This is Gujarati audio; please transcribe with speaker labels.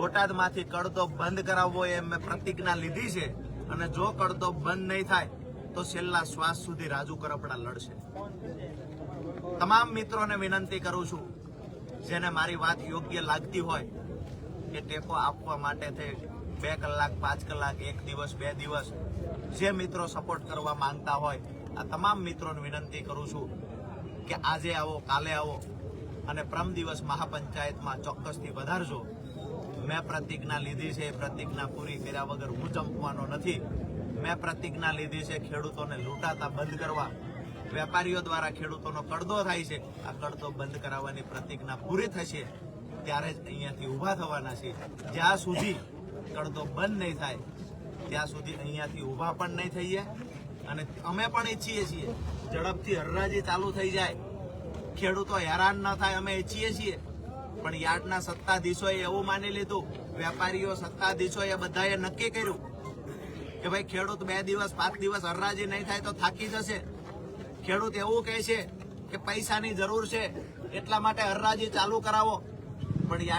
Speaker 1: બોટાદમાંથી કડતો બંધ કરાવવો એ મેં પ્રતિજ્ઞા લીધી છે. અને જો કડતો બંધ નહીં થાય, તો છેલ્લા શ્વાસ સુધી રાજુ કરપડા લડશે. તમામ મિત્રોને વિનંતી કરું છું, જેને મારી વાત યોગ્ય લાગતી હોય એ ટેકો આપવા માટે થઈ બે કલાક, પાંચ કલાક, એક દિવસ, બે દિવસ, જે મિત્રો સપોર્ટ કરવા માંગતા હોય, આ તમામ મિત્રોને વિનંતી કરું છું કે આજે આવો, કાલે આવો, અને પ્રમ દિવસ મહાપંચાયતમાં ચોક્કસથી વધારજો. મેં પ્રતિજ્ઞા લીધી છે, એ પ્રતિજ્ઞા પૂરી કર્યા વગર હું ચંપવાનો નથી. મેં પ્રતિજ્ઞા લીધી છે, ખેડૂતોને લૂંટાતા બંધ કરવા. વેપારીઓ દ્વારા ખેડૂતોનો કડદો થાય છે. આ કડદો બંધ કરાવવાની પ્રતિજ્ઞા પૂરી થશે, ત્યારે જ અહીંયાથી ઊભા થવાના છે. જ્યાં સુધી કડદો બંધ નહીં થાય, ત્યાં સુધી અહીંયાથી ઊભા પણ નહીં થઈએ. અને અમે પણ ઈચ્છીએ છીએ, ઝડપથી હરરાજી ચાલુ થઈ જાય. ખેડૂતો હેરાન ન થાય, અમે ઈચ્છીએ છીએ. પણ યાર્ડના સત્તાધીશોએ એવું માની લીધું, વેપારીઓ સત્તાધીશોએ બધાએ નક્કી કર્યું કે ભાઈ ખેડૂત બે દિવસ, પાંચ દિવસ હરરાજી નહીં થાય તો થાકી જશે. ખેડૂત એવું કહે છે કે પૈસાની જરૂર છે, એટલા માટે હરરાજી ચાલુ કરાવો. પણ યાર્ડ